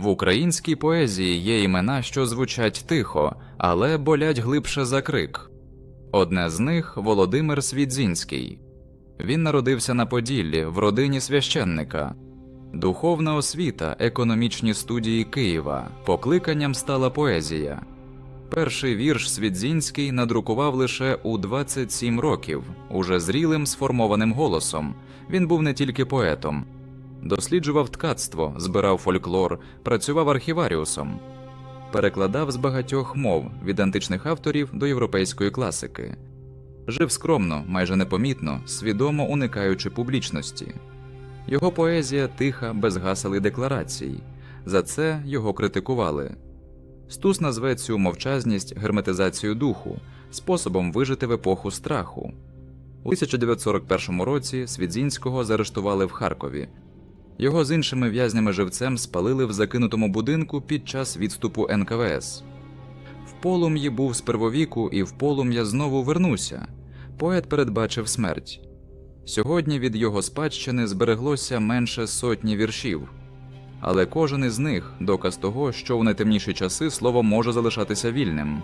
В українській поезії є імена, що звучать тихо, але болять глибше за крик. Одне з них Володимир Свідзінський. Він народився на Поділлі в родині священника. Духовна освіта, економічні студії Києва, покликанням стала поезія. Перший вірш Свідзінський надрукував лише у 27 років, уже зрілим сформованим голосом. Він був не тільки поетом, досліджував ткацтво, збирав фольклор, працював архіваріусом, перекладав з багатьох мов від античних авторів до європейської класики. Жив скромно, майже непомітно, свідомо уникаючи публічності. Його поезія тиха, без гасел і декларацій. За це його критикували. Стус назве цю мовчазність герметизацією духу, способом вижити в епоху страху. У 1941 році Свідзінського заарештували в Харкові. Його з іншими в'язнями живцем спалили в закинутому будинку під час відступу НКВС. В полум'ї був з первовіку, і в полум'я знову вернуся. Поет передбачив смерть. Сьогодні від його спадщини збереглося менше сотні віршів, але кожен із них доказ того, що в найтемніші часи слово може залишатися вільним.